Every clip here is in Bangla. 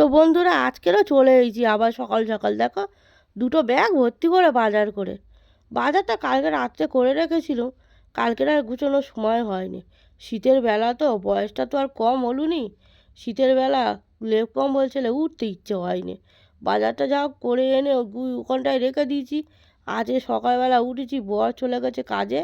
তো বন্ধুরা, আজকেরও চলে এসেছি আবার সকাল সকাল। দেখো, দুটো ব্যাগ ভর্তি করে বাজার করে। বাজারটা কালকে রাত্রে করে রেখেছিল। কালকের আর গুছোনোর সময় হয়নি। শীতের বেলা তো, বয়সটা তো আর কম হলুনি। শীতের বেলা লেপ কম বলছিলে উঠতে ইচ্ছে হয়নি। বাজারটা যা করে এনে ওখানটায় রেখে দিয়েছি। আজকে সকালবেলা উঠেছি, বর চলে গেছে কাজে।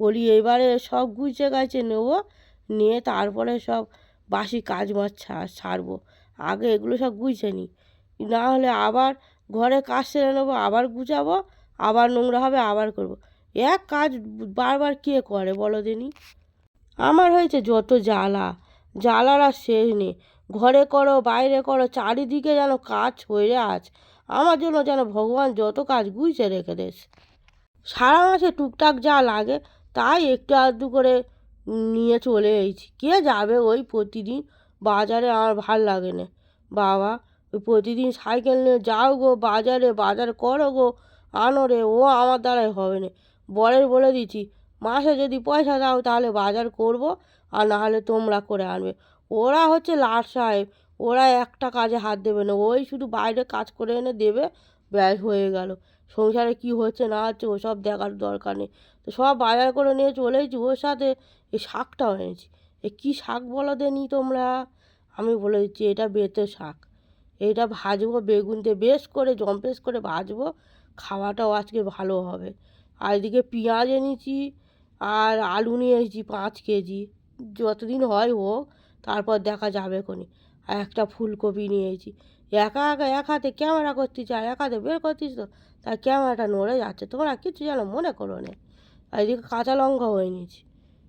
বলি, এবারে সব গুছিয়ে গেছে, নেব। নিয়ে তারপরে সব বাসি কাজ মাছ ছাড়বো আগে এগুলো সব গুছিয়ে নিই। না হলে আবার ঘরে কাজ সেরে নেব, আবার গুছাবো, আবার নোংরা হবে, আবার করব। এক কাজ বারবার কে করে বলো দিনি? আমার হয়েছে যত জ্বালা, জ্বালার আর শেষ নেই। ঘরে করো, বাইরে করো, চারিদিকে যেন কাজ হয়ে আছে আমার জন্য যেন ভগবান যত কাজ গুছিয়ে রেখে দিয়েছে সারা মাসে টুকটাক যা লাগে, তাই একটু আধটু করে নিয়ে চলে এসেছি। কে যাবে ওই প্রতিদিন? বাজারে আমার ভালো লাগে না বাবা প্রতিদিন সাইকেল নিয়ে যাও গো বাজারে, বাজার করো গো, আনো রে, ও আমার দ্বারাই হবে না বরের বলে দিচ্ছি, মাসে যদি পয়সা দাও তাহলে বাজার করব আর নাহলে তোমরা করে আনবে। ওরা হচ্ছে লাট সাহেব, ওরা একটা কাজে হাত দেবে না ওই শুধু বাইরে কাজ করে এনে দেবে, ব্যাস হয়ে গেল। সংসারে কি হচ্ছে না হচ্ছে ওসব দেখার দরকার নেই। তো সব বাজার করে নিয়ে চলেছি ওর সাথে এই শাকটাও এনেছি। এ কী শাক বলো দেনি তোমরা? আমি বলে দিচ্ছি, এটা বেতে শাক। এইটা ভাজবো বেগুন দিয়ে, বেশ করে জম্পেশ করে ভাজবো, খাওয়াটাও আজকে ভালো হবে। আর এদিকে পেঁয়াজ এনেছি, আর আলু নিয়ে এসেছি পাঁচ কেজি। যতদিন হয় হোক, তারপর দেখা যাবে কোনি আর একটা ফুলকপি নিয়ে এসেছি। একা একা, এক হাতে ক্যামেরা করতেছি, আর এক হাতে বের করতিস তো, তাই ক্যামেরাটা নড়ে যাচ্ছে। তোমরা কিছু যেন মনে করো না। আর এদিকে কাঁচা লঙ্কা হয়ে নিয়েছি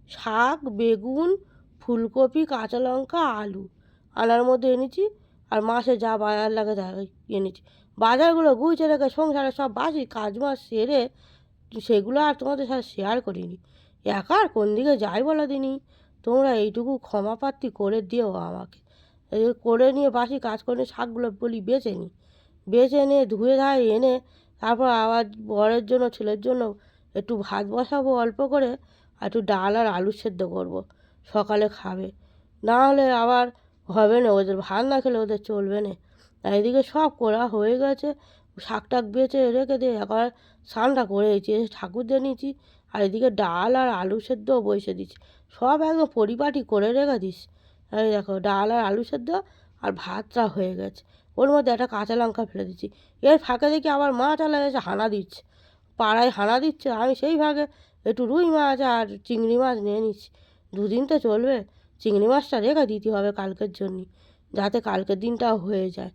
শাক, বেগুন, ফুলকপি, কাঁচা লঙ্কা, আলু। আনার মধ্যে এনেছি, আর মাসে যা বাজার লাগে তাই এনেছি। বাজারগুলো গুছিয়ে রেখে সংসারে সব বাসি কাজ মাস সেরে সেগুলো আর তোমাদের সাথে শেয়ার করিনি। একা আর কোন দিকে যাই বলো দিনি? তোমরা এইটুকু ক্ষমাপ্রার্থী করে দিও আমাকে। করে নিয়ে বাসি কাজ করে নিয়ে শাকগুলো বলি বেছে নিই বেছে এনে ধুয়ে ধায় এনে তারপর আবার বরের জন্য, ছেলের জন্য একটু ভাত বসাবো অল্প করে, আর একটু ডাল আর আলু সেদ্ধ করব। সকালে খাবে। না হলে আবার হবে না, ওদের ভাত না খেলে ওদের চলবে না। আর এদিকে সব করা হয়ে গেছে, শাক টাক বেছে রেখে দিয়ে একবার স্নানটা করেছি, এসে ঠাকুর দিয়ে নিয়েছি আর এদিকে ডাল আর আলু সেদ্ধও বসে দিচ্ছি সব একদম পরিপাটি করে রেখে দিস এই দেখো, ডাল আর আলু সেদ্ধ আর ভাতটা হয়ে গেছে। ওর মধ্যে একটা কাঁচা লঙ্কা ফেলে দিচ্ছি এর ফাঁকে দেখি আবার মাছ আলা এসে হানা দিচ্ছে। পাড়ায় হানা দিচ্ছে, আমি সেই ভাগে একটু রুই মাছ আর চিংড়ি মাছ নিয়ে নিচ্ছি। দুদিন তো চলবে। চিংড়ি মাছটা রেখে দিতে হবে কালকের জন্যে, যাতে কালকের দিনটাও হয়ে যায়।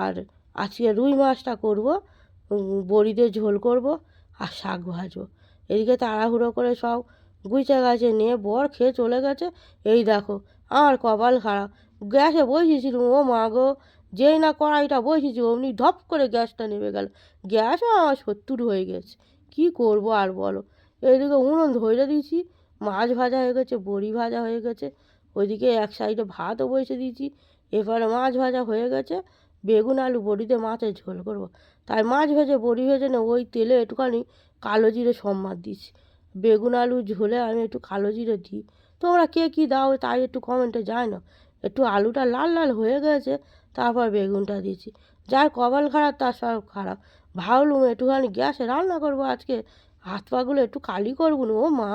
আর আজকে রুই মাছটা করব বড়ি দিয়ে ঝোল করব আর শাক ভাজবো। এদিকে তাড়াহুড়ো করে সব গুইচা গাছে নিয়ে বর খেয়ে চলে গেছে। এই দেখো, আমার কপাল খারাপ। গ্যাসে বসিয়েছিলাম ও মা গো, যেই না কড়াইটা বসেছি অমনি ধপ করে গ্যাসটা নেমে গেল। গ্যাসও আমার সত্তর হয়ে গেছে, কি করব আর বলো? এদিকে উনুন ধরে দিয়েছি, মাছ ভাজা হয়ে গেছে, বড়ি ভাজা হয়ে গেছে। ওইদিকে এক সাইডে ভাতও বসে দিয়েছি। এবারে মাছ ভাজা হয়ে গেছে। বেগুন, আলু, বড়িতে মাছের ঝোল করব। তাই মাছ ভেজে, বড়ি ভেজে না ওই তেলে একটুখানি কালো জিরে সম্বাদ দিচ্ছি। বেগুন, আলু ঝোলে আমি একটু কালো জিরে দিই। তোমরা কে কী দাও, তাই একটু কমেন্টে যায় না একটু আলুটা লাল লাল হয়ে গেছে, তারপর বেগুনটা দিয়েছি যার কপাল খারাপ, তার সব খারাপ। ভাবলুম একটুখানি গ্যাসে রান্না করব আজকে। হাত পাগুলো একটু কালি করব ও মা।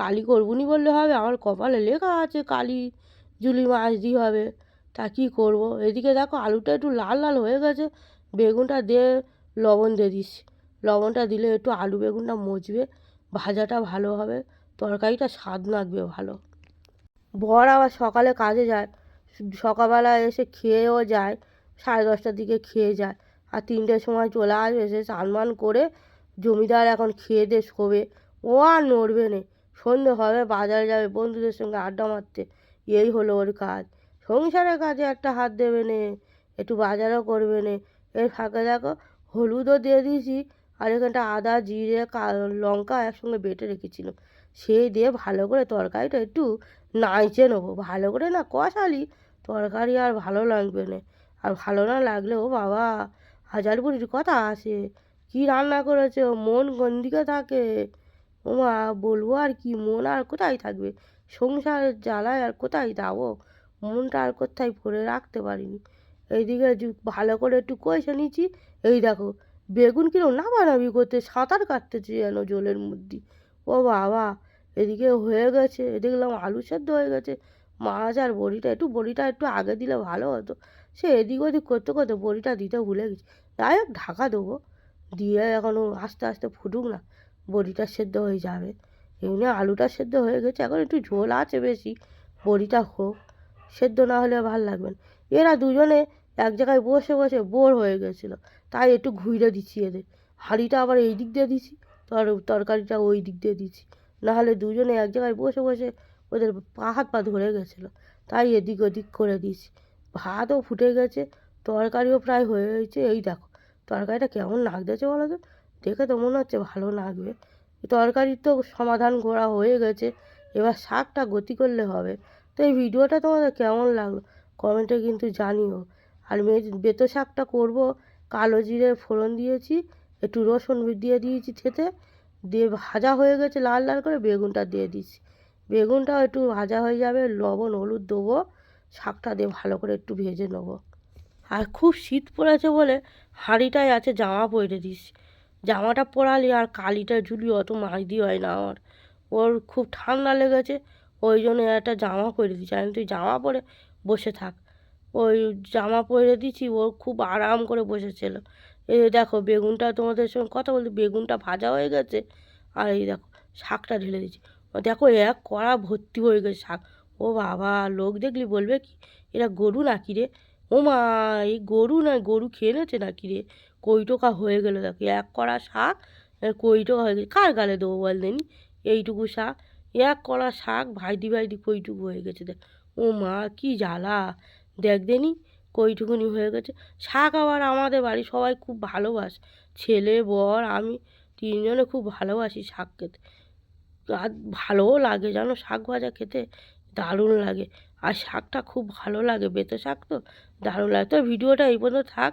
কালি করবুনি বললে হবে, আমার কপালে লেখা আছে কালি, জুলি মাছ দিয়ে হবে, তা কী করব? এদিকে দেখো আলুটা একটু লাল লাল হয়ে গেছে, বেগুনটা দিয়ে লবণ দিয়ে দিচ্ছি লবণটা দিলে একটু আলু বেগুনটা মজবে, ভাজাটা ভালো হবে, তরকারিটা স্বাদ লাগবে ভালো। বর আবার সকালে কাজে যায়, সকালবেলা এসে খেয়েও যায়, সাড়ে দশটার দিকে খেয়ে যায়, আর তিনটের সময় চলে আসবে এসে স্নান করে জমিদার এখন খেয়ে দিয়ে শোবে, ও আর নড়বে না। সন্ধে হবে, বাজারে যাবে, বন্ধুদের সঙ্গে আড্ডা মারতে। এই হলো ওর কাজ। সংসারের কাজে একটা হাত দেবে নে, একটু বাজারও করবে নে। এর ফাঁকে দেখো, হলুদও দিয়ে দিয়েছি, আর এখানটা আদা, জিরে লঙ্কা একসঙ্গে বেটে রেখেছিলাম সেই দিয়ে ভালো করে তরকারিটা একটু নাইচে নেব। ভালো করে না কষালি, তরকারি আর ভালো লাগবে না। আর ভালো না লাগলে, ও বাবা হাজার বুড়ির কথা আছে কী রান্না করেছে? মন কোন দিকে থাকে। ও মা বলব আর কি, মন আর কোথায় থাকবে? সংসারের জ্বালায় আর কোথায় যাব? মনটা আর কোথায় ভরে রাখতে পারিনি। এইদিকে ভালো করে একটু কষে নিচ্ছি। এই দেখো, বেগুন কিরম নামানামি করতে, সাঁতার কাটতেছে যেন জলের মধ্যে। ও বাবা, এদিকে হয়ে গেছে দেখলাম আলু সেদ্ধ হয়ে গেছে। মাছ আর বড়িটা, একটু বড়িটা একটু আগে দিলে ভালো হতো। সে এদিক ওদিক করতে করতে বড়িটা দিতে ভুলে গেছি। যাই হোক, ঢাকা দেবো। দিয়ে এখনও আস্তে আস্তে ফুটুক না। বড়িটা সেদ্ধ হয়ে যাবে। এমনি আলুটা সেদ্ধ হয়ে গেছে, এখন একটু ঝোল আছে বেশি। বড়িটা হোক, সেদ্ধ না হলে ভালো লাগবে না। এরা দুজনে এক জায়গায় বসে বসে বোর হয়ে গেছিল, তাই একটু ঘুরে দিচ্ছি এদের। হাঁড়িটা আবার এই দিক দিয়ে দিছি তর, তরকারিটা ওই দিক দিয়ে দিচ্ছি। নাহলে দুজনে এক জায়গায় বসে বসে ওদের পা হাত পা ধরে গেছিল, তাই এদিক ওদিক করে দিয়েছি ভাতও ফুটে গেছে, তরকারিও প্রায় হয়ে গেছে, এই দেখো। তরকারিটা কেমন লাগতেছে বলো তো? দেখে তো মনে হচ্ছে ভালো লাগবে। তরকারির তো সমাধান করা হয়ে গেছে, এবার শাকটা গতি করলে হবে। তো এই ভিডিওটা তোমাদের কেমন লাগল? কমেন্টে কিন্তু জানিও। আর বেতো শাকটা করব, কালো জিরে ফোড়ন দিয়েছি, একটু রসুন দিয়ে দিয়েছি থেতে, দিয়ে ভাজা হয়ে গেছে লাল লাল করে বেগুনটা দিয়ে দিচ্ছি। বেগুনটাও একটু ভাজা হয়ে যাবে, লবণ, হলুদ দেবো, শাকটা দিয়ে ভালো করে একটু ভেজে নেব। আর খুব শীত পড়েছে বলে হাঁড়িটায় আছে জামা পরে দিস। জামাটা পরালি আর কালিটা ঝুলি অত মাইদি হয় না আমার। ওর খুব ঠান্ডা লেগেছে, ওই জন্য একটা জামা পরে দিচ্ছি আমি তুই জামা পরে বসে থাক। ওই জামা পরে দিচ্ছি ও খুব আরাম করে বসেছিল। এই দেখো, বেগুনটা তোমাদের সঙ্গে কথা বলতে, বেগুনটা ভাজা হয়ে গেছে আর এই দেখো, শাকটা ঢেলে দিচ্ছি দেখো, এক কড়া ভর্তি হয়ে গেছে শাক। ও বাবা, লোক দেখলি বলবে কি? এরা গরু নাকি রে? ও মা এই গরু না, গরু খেয়ে নেছে নাকি রে? কইটোকা হয়ে গেলো দেখো। এক কড়া শাক, এ কইটোকা হয়ে গেছে কার গালে দেবো বল দেনি? এইটুকু শাক। এক কড়া শাক, ভাইদি ভাইদি কইটুকু হয়ে গেছে দেখ। ও মা, কি জ্বালা। দেখ দেনি, কইটুকুনি হয়ে গেছে। শাক আবার আমাদের বাড়ি সবাই খুব ভালোবাসে। ছেলে, বর, আমি তিনজনে খুব ভালোবাসি শাক খেতে। আর ভালোও লাগে, জানো? শাক ভাজা খেতে দারুণ লাগে। আর শাকটা খুব ভালো লাগে। বেতো শাক তো দারুণ লাগে। তো ভিডিওটা এই পর্যন্ত থাক।